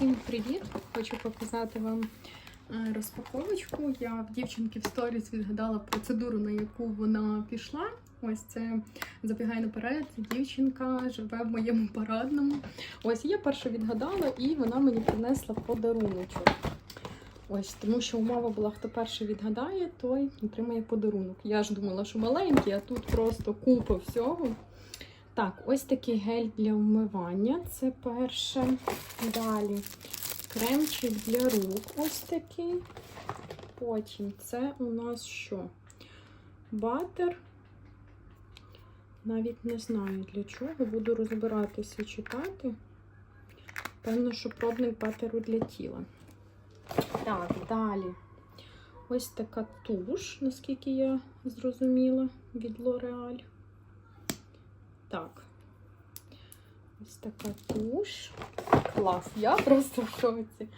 Всім привіт! Хочу показати вам е, розпаковочку. Я в дівчинки в сторіс відгадала процедуру, на яку вона пішла. Ось це забігай наперед. Дівчинка живе в моєму парадному. Ось я перше відгадала, і вона мені принесла подаруночок. Ось, тому що умова була, хто перший відгадає, той отримає подарунок. Я ж думала, що маленький, а тут просто купа всього. Так, ось такий гель для вмивання. Це перше. Далі кремчик для рук ось такий. Потім це у нас що? Батер. Навіть не знаю для чого. Буду розбиратися читати. Певно, що пробник батеру для тіла. Так, далі. Ось така туш, наскільки я зрозуміла, від L'Oreal. Так. Ось така туш. Клас, я просто в шоці.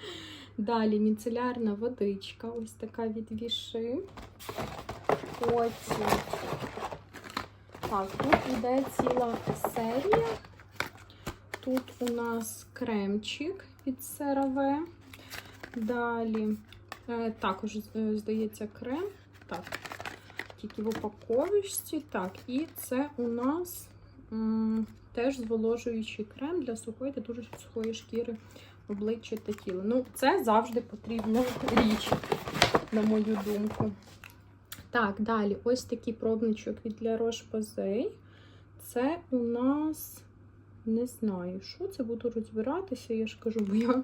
Далі міцелярна водичка, ось така від віши. Потім. Так, тут йде ціла серія. Тут у нас кремчик від CeraVe. Далі е, також, е, здається, крем. Так, тільки в упаковочці. Так, і це у нас теж зволожуючий крем для сухої та дуже сухої шкіри обличчя та тіла. Ну, це завжди потрібна річ, на мою думку. Так, далі ось такий пробничок від для Roche-Posay. Це у нас не знаю, що це буду розбиратися. Я ж кажу, бо я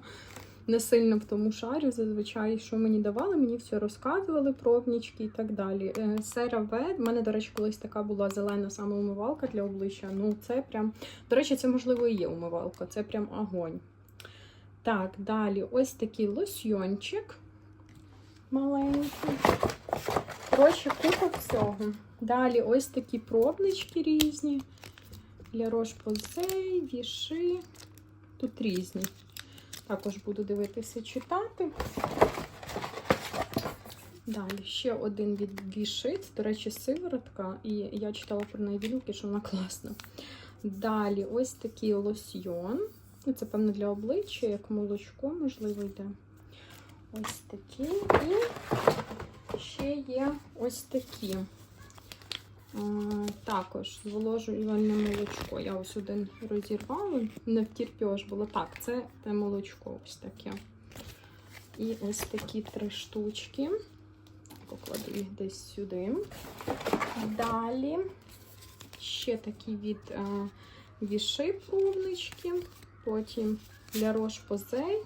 не сильно в тому шарю. Зазвичай, що мені давали, мені все розказували пробнички і так далі. CeraVe, в мене, до речі, колись така була зелена саме умивалка для обличчя. Ну, це прям, до речі, це, можливо, і є умивалка, це прям огонь. Так, далі ось такий лосьйончик маленький. Коротше, купа всього. Далі ось такі пробнички різні. Для Roche-Posay, віши. Тут різні. Також буду дивитися, читати. Далі ще один від вішиць. До речі, сиворотка. І я читала про неї відгуки, що вона класна. Далі ось такий лосьйон. Ну, Це, певно, для обличчя, як молочко, можливо, йде. Ось такі. І ще є ось такі. Також зволожувальне молочко. Я ось один розірвала, не втірпьош було. Так, це те молочко ось таке. І ось такі три штучки. Покладу їх десь сюди. Далі ще такі від а, віши пробнички. Потім для Roche-Posay.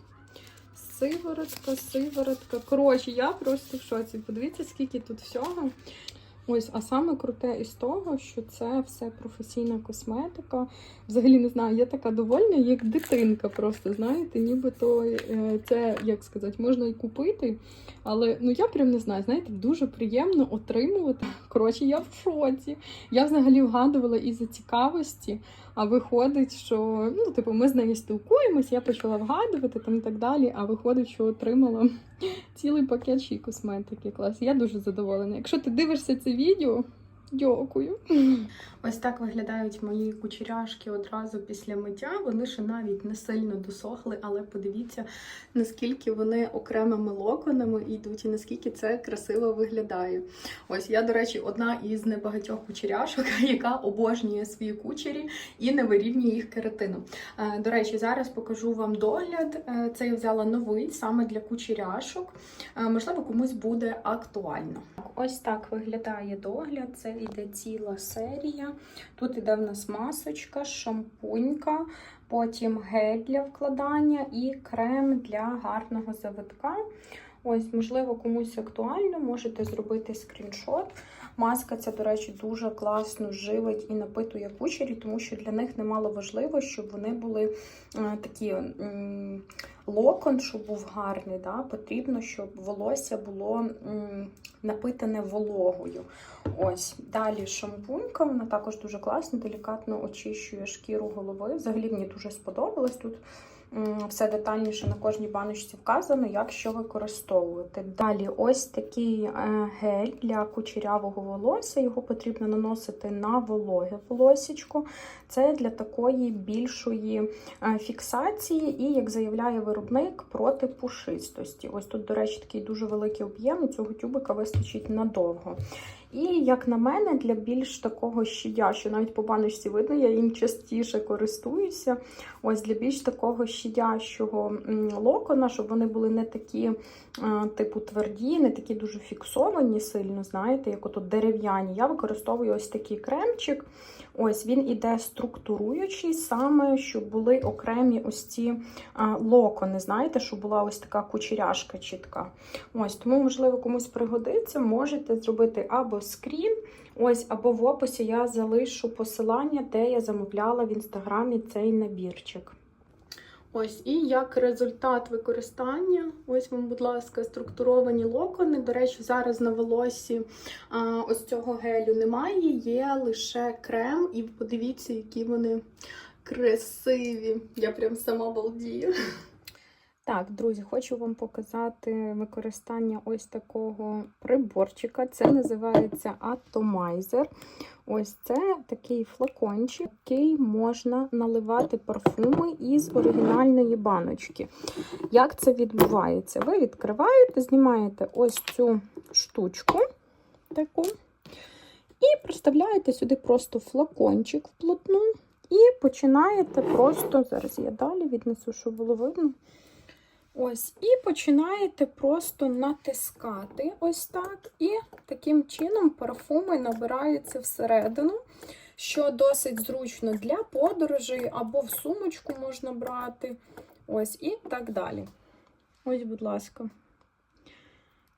Сиворотка, сиворотка. Коротше, я просто в шоці. Подивіться, скільки тут всього. Ось, а саме круте із того, що це все професійна косметика. Взагалі не знаю, я така довольна, як дитинка, просто знаєте, нібито то це, як сказати, можна і купити. Але ну я прям не знаю, знаєте, дуже приємно отримувати. Коротше, я в шоці. Я взагалі вгадувала із-за цікавості, а виходить, що ну, типу, ми з нею спілкуємось, я почала вгадувати там і так далі. А виходить, що отримала цілий пакет ще косметики. Клас. Я дуже задоволена. Якщо ти дивишся це відео, дякую. Ось так виглядають мої кучеряшки одразу після миття. Вони ще навіть не сильно досохли, але подивіться, наскільки вони окремими локонами йдуть і наскільки це красиво виглядає. Ось я, до речі, одна із небагатьох кучеряшок, яка обожнює свої кучері і не вирівнює їх кератином. Е, До речі, зараз покажу вам догляд. Е, Це я взяла новий саме для кучеряшок. Е, Можливо, комусь буде актуально. Ось так виглядає догляд. Це йде ціла серія. Тут іде в нас масочка, шампунька, потім гель для вкладання і крем для гарного завитка. Ось, можливо, комусь актуально, можете зробити скріншот. Маска ця, до речі, дуже класно живить і напитує кучері, тому що для них немало важливо, щоб вони були е, такі локон, щоб був гарний. Да? Потрібно, щоб волосся було напитане вологою. Ось далі шампунька, вона також дуже класно, делікатно очищує шкіру голови. Взагалі мені дуже сподобалось тут. Все детальніше на кожній баночці вказано, як що використовувати. Далі, ось такий е, гель для кучерявого волосся. Його потрібно наносити на вологе волосічко. Це для такої більшої е, фіксації, і, як заявляє виробник, проти пушистості. Ось тут, до речі, такий дуже великий об'єм, і цього тюбика вистачить надовго. І, як на мене, для більш такого щадящого, навіть по баночці видно, я їм частіше користуюся. Ось для більш такого щадящого локона, щоб вони були не такі, типу, тверді, не такі дуже фіксовані сильно, знаєте, як ото дерев'яні. Я використовую ось такий кремчик. Ось він іде структуруючий, саме, щоб були окремі ось ці локони. Знаєте, щоб була ось така кучеряшка чітка. Ось, Тому, можливо, комусь пригодиться, можете зробити або скрін, ось, або в описі я залишу посилання, де я замовляла в інстаграмі цей набірчик. Ось, і як результат використання, ось вам, будь ласка, структуровані локони. До речі, зараз на волосі а, ось цього гелю немає, є лише крем, і подивіться, які вони красиві. Я прям сама балдію. Так, друзі, хочу вам показати використання ось такого приборчика. Це називається Atomizer. Ось це такий флакончик, який можна наливати парфуми із оригінальної баночки. Як це відбувається? Ви відкриваєте, знімаєте ось цю штучку таку, і приставляєте сюди просто флакончик вплотну, і починаєте просто, зараз я далі віднесу, щоб було видно. Ось, і починаєте просто натискати ось так. І таким чином парфуми набираються всередину, що досить зручно для подорожей, або в сумочку можна брати. Ось, і так далі. Ось, будь ласка.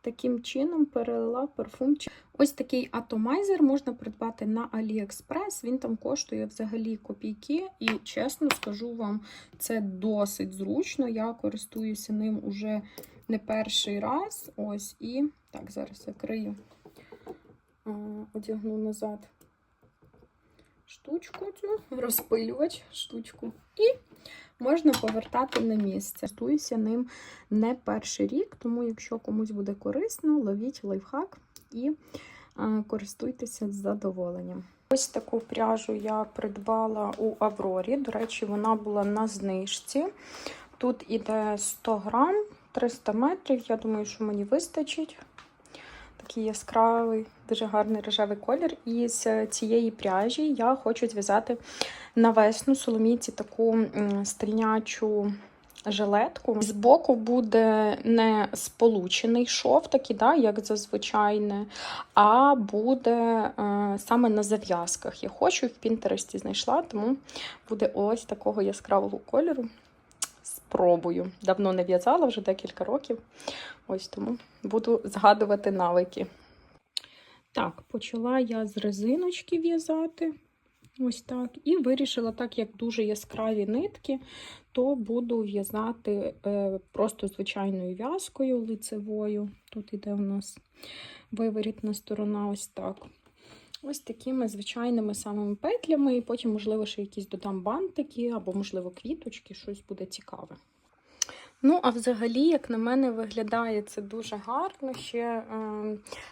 Таким чином перелила парфумчик. Ось такий атомайзер можна придбати на AliExpress. Він там коштує взагалі копійки, і чесно скажу вам, це досить зручно. Я користуюся ним уже не перший раз. Ось і так, зараз я крию, одягну назад штучку, цю, розпилювач штучку. І можна повертати на місце. Користуюся ним не перший рік, тому, якщо комусь буде корисно, ловіть лайфхак і користуйтеся з задоволенням. Ось таку пряжу я придбала у Аврорі. До речі, вона була на знижці. Тут іде 100 грам, 300 метрів. Я думаю, що мені вистачить. Такий яскравий, дуже гарний рожевий колір. І з цієї пряжі я хочу зв'язати на весну соломійці таку стрільнячу жилетку. Збоку буде не сполучений шов, такий, да, як зазвичайне, а буде е, саме на зав'язках. Я хочу в Пінтересті знайшла, тому буде ось такого яскравого кольору. Спробую. Давно не в'язала, вже декілька років. Ось тому буду згадувати навики. Так, почала я з резиночки в'язати. Ось так. І вирішила, так як дуже яскраві нитки, то буду в'язати е, просто звичайною в'язкою лицевою. Тут іде у нас виворітна сторона, ось так. Ось такими звичайними самими петлями, і потім, можливо, ще якісь додам бантики, або, можливо, квіточки, щось буде цікаве. Ну, а взагалі, як на мене, виглядає це дуже гарно. Ще е,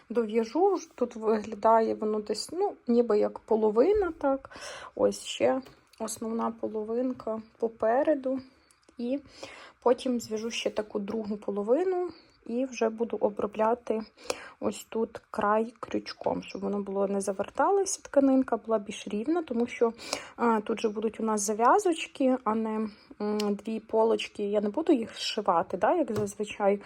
дов'яжу. Тут виглядає воно десь, ну, ніби як половина, так. Ось ще основна половинка попереду. І потім зв'яжу ще таку другу половину. І вже буду обробляти ось тут край крючком, щоб воно було не заверталося, тканинка була більш рівна, тому що а, тут же будуть у нас зав'язочки, а не м, дві полочки. Я не буду їх сшивати, да, як зазвичай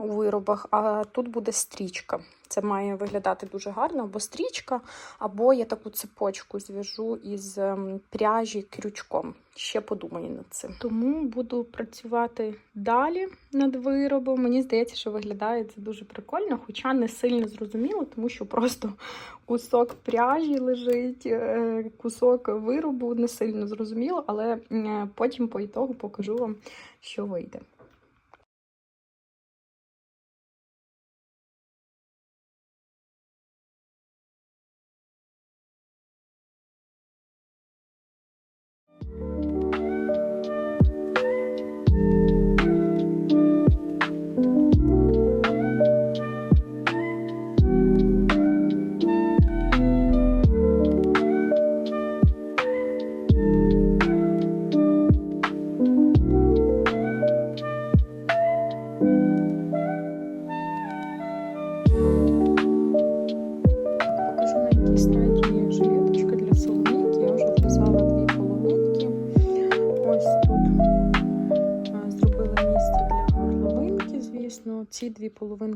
у виробах, а тут буде стрічка. Це має виглядати дуже гарно, або стрічка, або я таку цепочку зв'яжу із ем, пряжі крючком. Ще подумаю над цим. Тому буду працювати далі над виробом. Мені здається, що виглядає це дуже прикольно, хоча не сильно зрозуміло, тому що просто кусок пряжі лежить, е, кусок виробу не сильно зрозуміло, але потім по ітогу покажу вам, що вийде.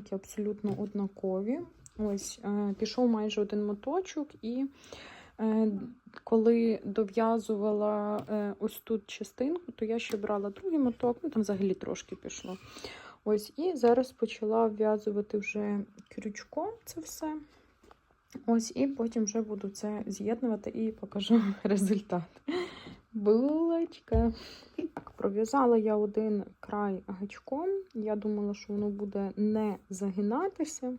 Дві абсолютно однакові. Ось е, пішов майже один моточок, і е, коли дов'язувала е, ось тут частинку, то я ще брала другий моток, ну там взагалі трошки пішло. Ось, і зараз почала вв'язувати вже крючком це все. Ось, і потім вже буду це з'єднувати і покажу результат. Булочка. Так, пров'язала я один край гачком. Я думала, що воно буде не загинатися.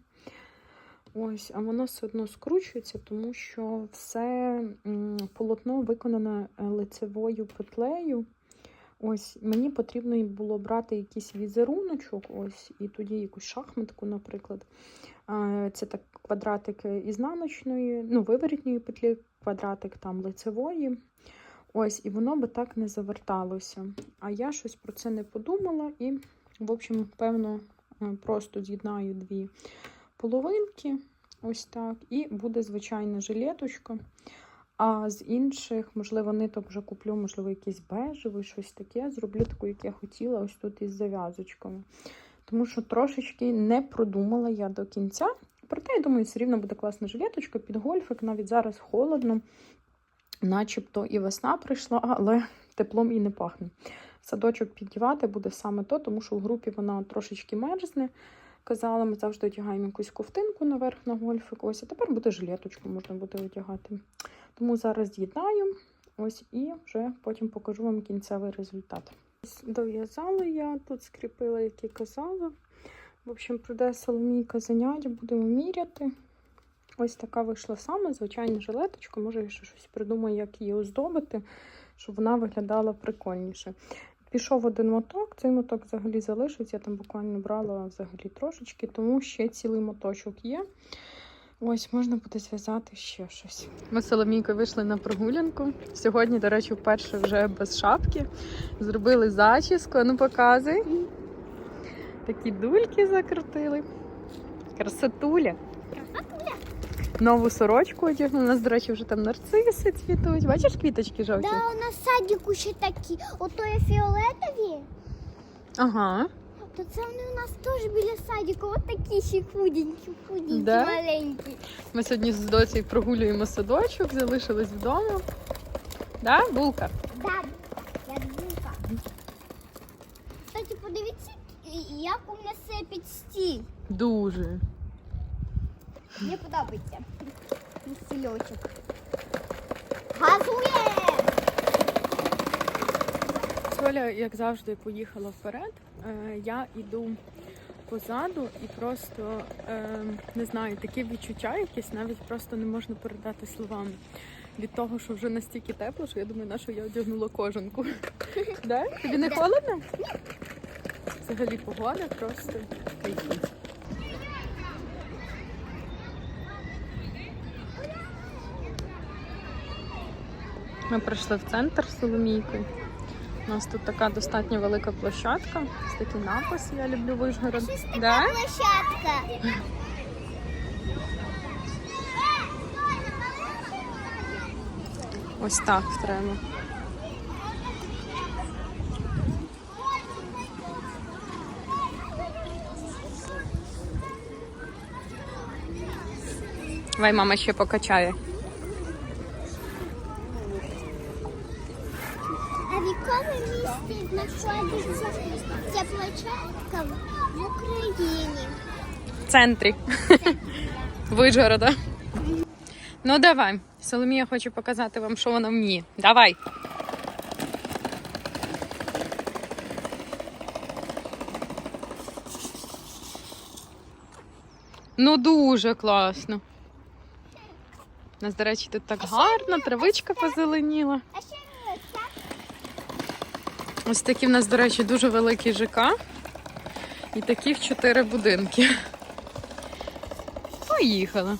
Ось, а воно все одно скручується, тому що все полотно виконане е, лицевою петлею. Ось, мені потрібно було брати якийсь візеруночок, ось, і тоді якусь шахматку, наприклад. Це так квадратик ізнаночної, ну, виворітньої петлі, квадратик там лицевої. Ось, і воно би так не заверталося. А я щось про це не подумала і, в общем, певно, е, просто з'єднаю дві половинки. Ось так. І буде звичайна жилеточка. А з інших, можливо, ниток вже куплю, можливо, якийсь бежевий, щось таке. Зроблю таку, як я хотіла, ось тут із зав'язочками. Тому що трошечки не продумала я до кінця. Проте, я думаю, все рівно буде класна жилеточка під гольфик. Навіть зараз холодно, начебто і весна прийшла, але теплом і не пахне. Садочок піддівати буде саме то, тому що в групі вона трошечки мерзне. Казала, ми завжди одягаємо якусь ковтинку наверх на гольфик. Ось, а тепер буде жилеточку, можна буде одягати. Тому зараз з'єднаю. Ось і вже потім покажу вам кінцевий результат. Дов'язала я, тут скріпила, як і казала. В общем, прийде Соломійка заняття, будемо міряти. Ось така вийшла саме, звичайна жилеточка. Може, я ще щось придумаю, як її оздобити, щоб вона виглядала прикольніше. Пішов один моток, цей моток взагалі залишився. Я там буквально брала взагалі трошечки, тому ще цілий моточок є. Ось, можна буде зв'язати ще щось. Ми з Соломійкою вийшли на прогулянку. Сьогодні, до речі, вперше вже без шапки. Зробили зачіску, ну показуй. Такі дульки закрутили. Красотуля. Нову сорочку одягнули. У нас, до речі, вже там нарциси цвітуть. Бачиш квіточки жовті? Да, у нас в садіку ще такі. Ото є фіолетові, Ага. то це вони у нас теж біля садіку. От такі ще худенькі, худенькі, Да? маленькі. Ми сьогодні з доцею прогулюємо садочок, залишились вдома. Да, булка? Да, як булка. Кстати, подивіться, як у все під стіль. Дуже. Мені подобається. Стільочок. Газує! Соля, як завжди, поїхала вперед. Е, я йду позаду і просто е, не знаю, таке відчуття якесь навіть просто не можна передати словами. Від того, що вже настільки тепло, що я думаю, на що я одягнула кожанку. Да? Тобі не холодно? Взагалі погода просто кайфі. Ми прийшли в центр з Соломійкою. У нас тут така достатньо велика площадка. Ось такий напис, я люблю Вишгород. Да? Площадка. Ось так треба. Давай, мама ще покачає. А в знаходиться ця в Україні? В центрі Вишгорода. Ну давай. Соломія хоче показати вам, що вона вміє. Давай. Ну дуже класно. У нас, до речі, тут так гарно, травичка позеленіла. Ось такі в нас, до речі, дуже великий ЖК. І таких чотири будинки. Поїхала.